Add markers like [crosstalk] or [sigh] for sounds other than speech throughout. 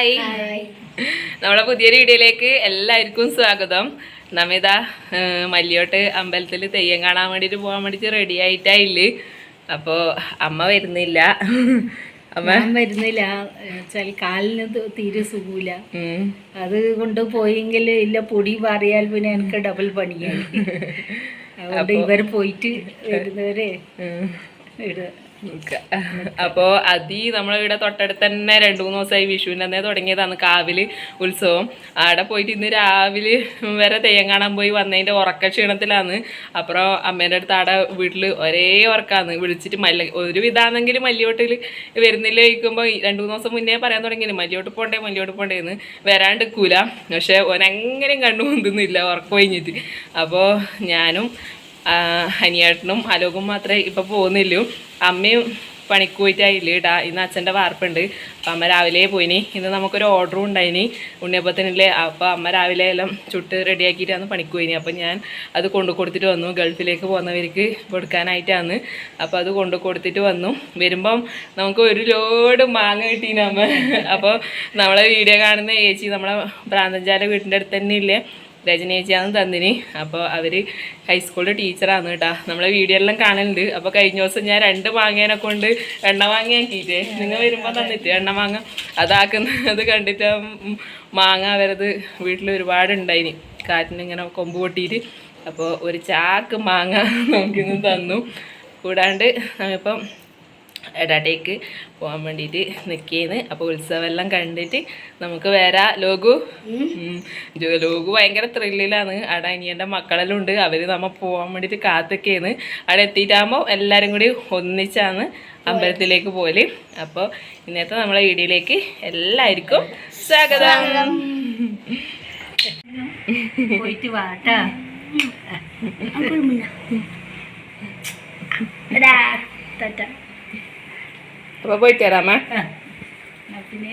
Hi നമ്മളെ പുതിയൊരു വീഡിയോയിലേക്ക് എല്ലാവർക്കും സ്വാഗതം. നമ്മിതാ മല്ലിയോട്ട് അമ്പലത്തിൽ തെയ്യം കാണാൻ വേണ്ടിയിട്ട് പോകാൻ വേണ്ടിയിട്ട് റെഡി ആയിട്ടായില്ല അപ്പോൾ അമ്മ വരുന്നില്ല. അമ്മ? വരുന്നില്ല. വെച്ചാൽ കാലിന് തീരെ സുഖമില്ല. അത് കൊണ്ട് പോയെങ്കിൽ ഇല്ല പൊടി പാറിയാൽ പിന്നെ എനിക്ക് ഡബിൾ പണിയായി [laughs] അതുകൊണ്ട് ഇവർ പോയിട്ട് വരുന്നവരെ. ഇടുക അപ്പോ അതി നമ്മളിവിടെ തൊട്ടടുത്ത് തന്നെ രണ്ട് മൂന്ന് ദിവസമായി വിഷുവിന്റെ അന്നേ തുടങ്ങിയതാണ് കാവിൽ ഉത്സവം. അവിടെ പോയിട്ട് ഇന്ന് രാവിലെ വരെ തെയ്യം കാണാൻ പോയി വന്നതിന്റെ ഉറക്ക ക്ഷീണത്തിലാണ്. അപ്പുറം അമ്മേന്റെ അടുത്ത് അവിടെ വീട്ടിൽ ഒരേ ഉറക്കാന്ന് വിളിച്ചിട്ട് മല്ല ഒരു വിധാണെങ്കിൽ മല്ലിയോട്ടിൽ വരുന്നില്ല ചോദിക്കുമ്പോൾ രണ്ട് മൂന്ന് ദിവസം മുന്നേ പറയാൻ തുടങ്ങിയത് മല്ലിയോട്ട് പോണ്ടേ മല്ലിയോട്ട് പോണ്ടേന്ന് വരാണ്ടിക്കൂല പക്ഷെ ഓനെങ്ങനെയും കണ്ടു മുന്തുന്നില്ല ഉറക്കം കഴിഞ്ഞിട്ട് അപ്പോൾ ഞാനും അനിയേട്ടനും അലോകും മാത്രമേ ഇപ്പം പോകുന്നില്ലൂ അമ്മയും പണിക്ക് പോയിട്ടായില്ല ഇടാ ഇന്ന് അച്ഛന്റെ വാർപ്പുണ്ട്. അപ്പം അമ്മ രാവിലെ പോയിനി. ഇന്ന് നമുക്കൊരു ഓർഡറും ഉണ്ടായിനി. ഉണ്ണിയപ്പത്തിനില്ലേ? അപ്പോൾ അമ്മ രാവിലെ എല്ലാം ചുട്ട് റെഡിയാക്കിയിട്ടാണ് പണിക്ക് പോയിനി. അപ്പം ഞാൻ അത് കൊണ്ടു കൊടുത്തിട്ട് വന്നു. ഗൾഫിലേക്ക് പോകുന്നവർക്ക് കൊടുക്കാനായിട്ടാണ്. അപ്പോൾ അത് കൊണ്ടു കൊടുത്തിട്ട് വന്നു. വരുമ്പം നമുക്ക് ഒരു ലോഡ് മാങ്ങ കിട്ടീനമ്മ അപ്പോൾ നമ്മളെ വീഡിയോ കാണുന്ന ഏച്ചി നമ്മളെ ഭ്രാന്തഞ്ചാല വീട്ടിന്റെ അടുത്ത് തന്നെ ഇല്ലേ രജനി ചേച്ചിയാണ് തന്നിന്. അപ്പോൾ അവർ ഹൈസ്കൂളിലെ ടീച്ചറാണ് കേട്ടോ നമ്മളെ വീഡിയോ എല്ലാം കാണലുണ്ട്. അപ്പോൾ കഴിഞ്ഞ ദിവസം ഞാൻ രണ്ട് മാങ്ങേനെ കൊണ്ട് എണ്ണ വാങ്ങിയാക്കിയിട്ടേ നിങ്ങൾ വരുമ്പോൾ തന്നിട്ട് എണ്ണ മാങ്ങ അതാക്കുന്നത് കണ്ടിട്ട് മാങ്ങ അവരത് വീട്ടിൽ ഒരുപാടുണ്ടായിന് കാറ്റിന് ഇങ്ങനെ കൊമ്പ് പൊട്ടിയിട്ട്. അപ്പോൾ ഒരു ചാക്ക് മാങ്ങ [laughs] നമുക്കിന്ന് തന്നു. കൂടാണ്ട് നമ്മളിപ്പം എടാട്ടേക്ക് പോകാൻ വേണ്ടിയിട്ട് നിൽക്കുകയാണ് അപ്പോൾ ഉത്സവമെല്ലാം കണ്ടിട്ട് നമുക്ക് വരാ ലോകു ലോകു ഭയങ്കര ത്രില്ലിലാണ് അവിടെ അനിയന്റെ മക്കളെല്ലാം ഉണ്ട് അവർ നമ്മൾ പോകാൻ വേണ്ടിയിട്ട് കാത്തൊക്കെയാണ് അവിടെ എത്തിയിട്ടാകുമ്പോൾ എല്ലാവരും കൂടി ഒന്നിച്ചാണ് അമ്പലത്തിലേക്ക് പോൽ അപ്പോൾ ഇന്നത്തെ നമ്മളെ വീഡിയോയിലേക്ക് എല്ലാവർക്കും സ്വാഗതം പോയിട്ട് വാട്ടാ അപ്പോൾ പോയിട്ട് തരാമേ പിന്നെ.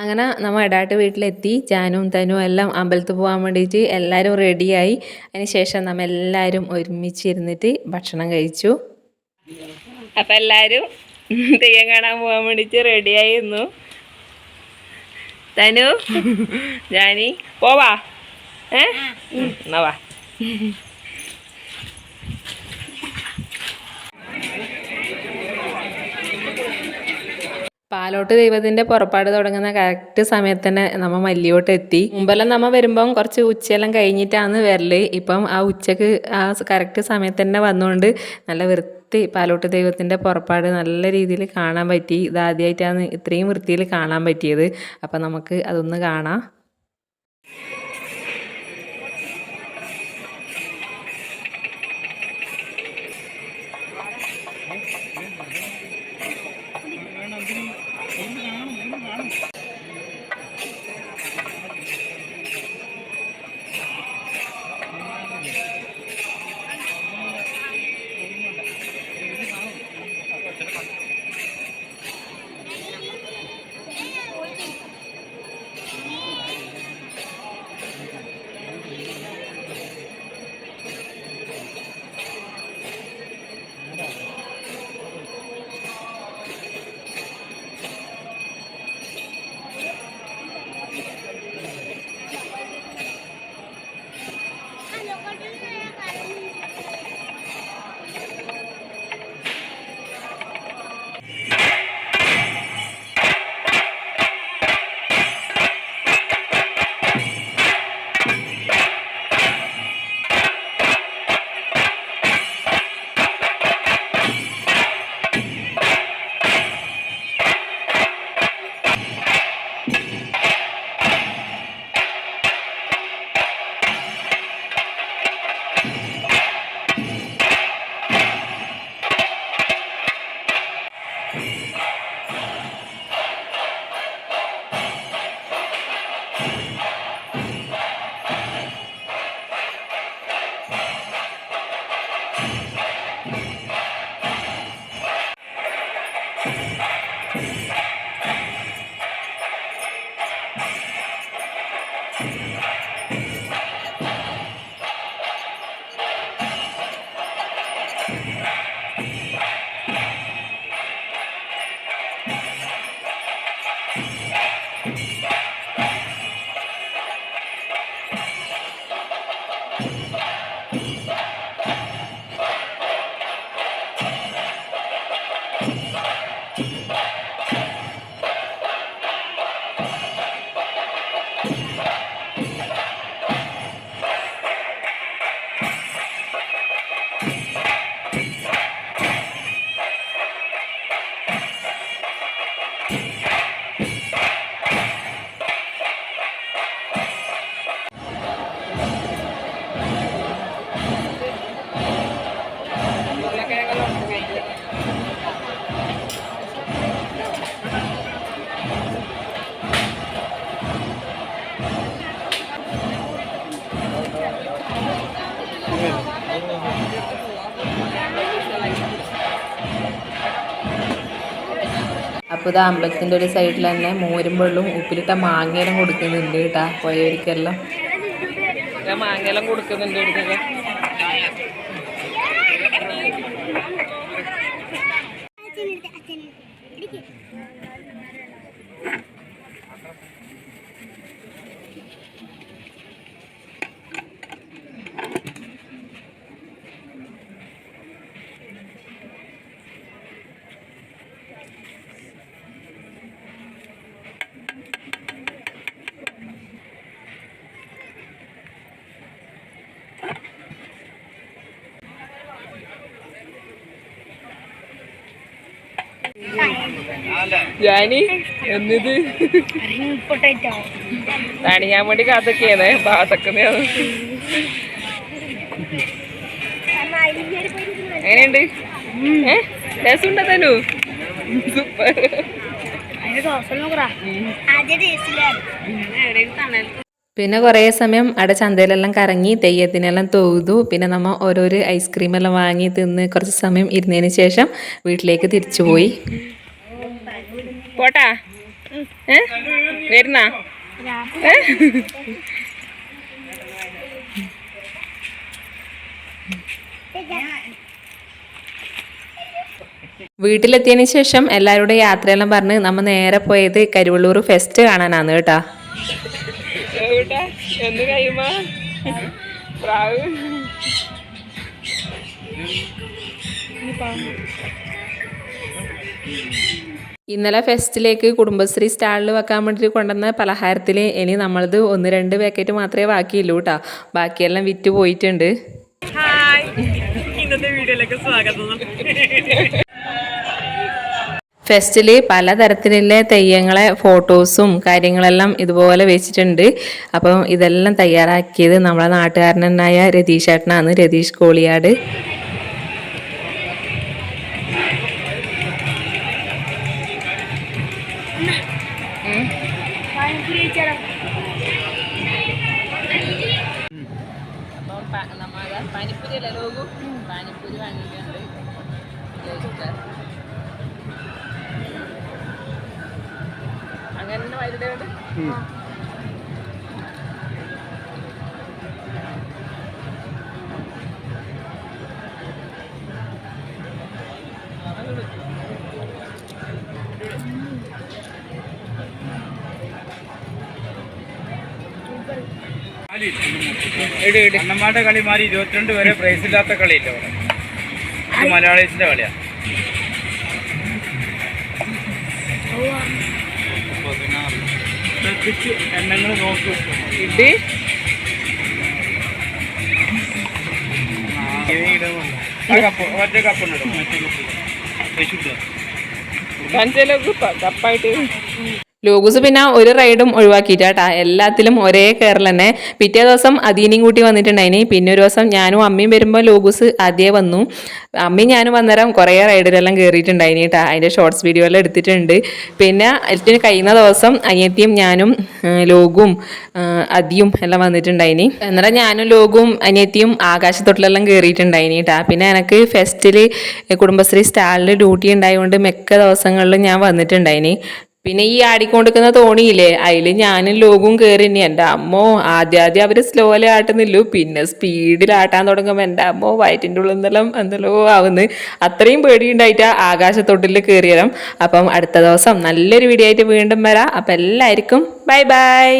അങ്ങനെ നമ്മൾ എടാട്ട് വീട്ടിലെത്തി. ജാനും തനും എല്ലാം അമ്പലത്തിൽ പോകാൻ വേണ്ടിയിട്ട് എല്ലാവരും റെഡിയായി. അതിന് ശേഷം നമ്മൾ എല്ലാവരും ഒരുമിച്ചിരുന്നിട്ട് ഭക്ഷണം കഴിച്ചു. അപ്പം എല്ലാവരും തെയ്യം കാണാൻ പോകാൻ വേണ്ടിയിട്ട് റെഡിയായിരുന്നു തനു ജാനി പോവാ. ഏ? എന്നാ വാ. പാലോട്ട് ദൈവത്തിന്റെ പുറപ്പാട് തുടങ്ങുന്ന കറക്റ്റ് സമയത്ത് തന്നെ നമ്മ മല്ലിയോട്ട് എത്തി. മുമ്പെല്ലാം നമ്മ വരുമ്പം കുറച്ച് ഉച്ചയെല്ലാം കഴിഞ്ഞിട്ടാണ് വരൽ. ഇപ്പം ആ ഉച്ചയ്ക്ക് ആ കറക്റ്റ് സമയത്ത് തന്നെ വന്നുകൊണ്ട് നല്ല വൃത്തി പാലോട്ട് ദൈവത്തിന്റെ പുറപ്പാട് നല്ല രീതിയിൽ കാണാൻ പറ്റി. ഇതാദ്യമായിട്ടാണ് ഇത്രയും വൃത്തിയിൽ കാണാൻ പറ്റിയത്. അപ്പം നമുക്ക് അതൊന്ന് കാണാം. അപ്പോൾ ഇത് അമ്പലത്തിന്റെ ഒരു സൈഡിൽ തന്നെ മോരും വെള്ളവും ഉപ്പിലിട്ട മാങ്ങയെല്ലാം കൊടുക്കുന്നുണ്ട് കേട്ടാ പോയവർക്കെല്ലാം മാങ്ങയെല്ലാം കൊടുക്കുന്നുണ്ട് ഇവിടുത്തെ ജാനി എന്നിത് തണിയാൻ വേണ്ടി കാത്തൊക്കെയാണ് പാത്തക്കുന്നതാണ് എങ്ങനെയുണ്ട്? ഏ? രസമുണ്ടോ തനു? സൂപ്പർ. പിന്നെ കുറേ സമയം അവിടെ ചന്തയിലെല്ലാം കറങ്ങി തെയ്യത്തിനെല്ലാം തൊഴുതു. പിന്നെ നമ്മൾ ഓരോരോ ഐസ്ക്രീമെല്ലാം വാങ്ങി തിന്ന് കുറച്ച് സമയം ഇരുന്നതിന് ശേഷം വീട്ടിലേക്ക് തിരിച്ചു പോയി പോട്ടാ? ഏ? വരുന്ന? വീട്ടിലെത്തിയതിന് ശേഷം എല്ലാവരുടെ യാത്രയെല്ലാം പറഞ്ഞ് നമ്മ നേരെ പോയത് കരുവള്ളൂർ ഫെസ്റ്റ് കാണാനാണ് കേട്ടാ. എന്ന് കഴിയുമ്പോ? പ്രാവ്. ഇന്നലെ ഫെസ്റ്റിലേക്ക് കുടുംബശ്രീ സ്റ്റാളിൽ വെക്കാൻ വേണ്ടിയിട്ട് കൊണ്ടുവന്ന പലഹാരത്തിൽ ഇനി നമ്മളത് ഒന്ന് രണ്ട് പാക്കറ്റ് മാത്രമേ ബാക്കിയുള്ളൂ കേട്ടോ ബാക്കിയെല്ലാം വിറ്റ് പോയിട്ടുണ്ട്. ഇന്നത്തെ വീഡിയോയിലേക്ക് സ്വാഗതം. ഫെസ്റ്റിൽ പലതരത്തിലുള്ള തെയ്യങ്ങളെ ഫോട്ടോസും കാര്യങ്ങളെല്ലാം ഇതുപോലെ വെച്ചിട്ടുണ്ട്. അപ്പം ഇതെല്ലാം തയ്യാറാക്കിയത് നമ്മളെ നാട്ടുകാരനായ രതീഷ് ഏട്ടനാണ് രതീഷ് കോളിയാട്. പാനിപ്പൂരി അല്ലേ ലോകു പാനിപ്പൂരി വാങ്ങിയിട്ടുണ്ട് അങ്ങനെ വൈകിട്ട് അണ്ണന്മാരുടെ കളി മാറി ഇരുപത്തിരണ്ട് വരെ പ്രൈസ് ഇല്ലാത്ത കളിയില്ല അവിടെ? ഇത് മലയാളീസിന്റെ കളിയാ. ശ്രദ്ധിച്ച് എണ്ണങ്ങൾ നോക്കൂ. ഇടി മറ്റേ കപ്പ് കാഞ്ചേലൊക്കെ കപ്പായിട്ട്. ലോഗൂസ് പിന്നെ ഒരു റൈഡും ഒഴിവാക്കിയിട്ടാ എല്ലാത്തിലും ഒരേ കയറൽ തന്നെ പിറ്റേ ദിവസം അതീനിയും കൂട്ടി വന്നിട്ടുണ്ടായിനി. പിന്നെ ഒരു ദിവസം ഞാനും അമ്മയും വരുമ്പോൾ ലോഗൂസ് ആദ്യമേ വന്നു. അമ്മയും ഞാനും വന്നേരം കുറേ റൈഡിലെല്ലാം കയറിയിട്ടുണ്ടായിനി കേട്ടാ അതിന്റെ ഷോർട്സ് വീഡിയോ എല്ലാം എടുത്തിട്ടുണ്ട്. പിന്നെ അതിന് കഴിയുന്ന ദിവസം അനിയത്തിയും ഞാനും ലോഗും അതിയും എല്ലാം വന്നിട്ടുണ്ടായിനി. എന്നിട്ട് ഞാനും ലോഗും അനിയത്തിയും ആകാശത്തൊട്ടിലെല്ലാം കയറിയിട്ടുണ്ടായിനി കേട്ടാ പിന്നെ എനിക്ക് ഫെസ്റ്റിൽ കുടുംബശ്രീ സ്റ്റാളിൽ ഡ്യൂട്ടി ഉണ്ടായതുകൊണ്ട് മിക്ക ദിവസങ്ങളിലും ഞാൻ വന്നിട്ടുണ്ടായിനി. പിന്നെ ഈ ആടിക്കൊണ്ടിരിക്കുന്ന തോണിയില്ലേ അതിൽ ഞാനും ലോകവും കയറി ഇനി എന്റെ അമ്മോ ആദ്യാദ്യം ആദ്യം അവർ സ്ലോയിൽ ആട്ടുന്നില്ലു പിന്നെ സ്പീഡിൽ ആട്ടാൻ തുടങ്ങുമ്പോൾ എന്റെ അമ്മോ വയറ്റിന്റെ ഉള്ളിൽ നിന്നെല്ലാം എന്തെല്ലോ ആവുന്നു. അത്രയും പേടിയുണ്ടായിട്ട് ആകാശത്തൊട്ടിൽ കയറിയരം അപ്പം അടുത്ത ദിവസം നല്ലൊരു വീഡിയോ ആയിട്ട് വീണ്ടും വരാം. അപ്പം എല്ലാവർക്കും ബൈ ബൈ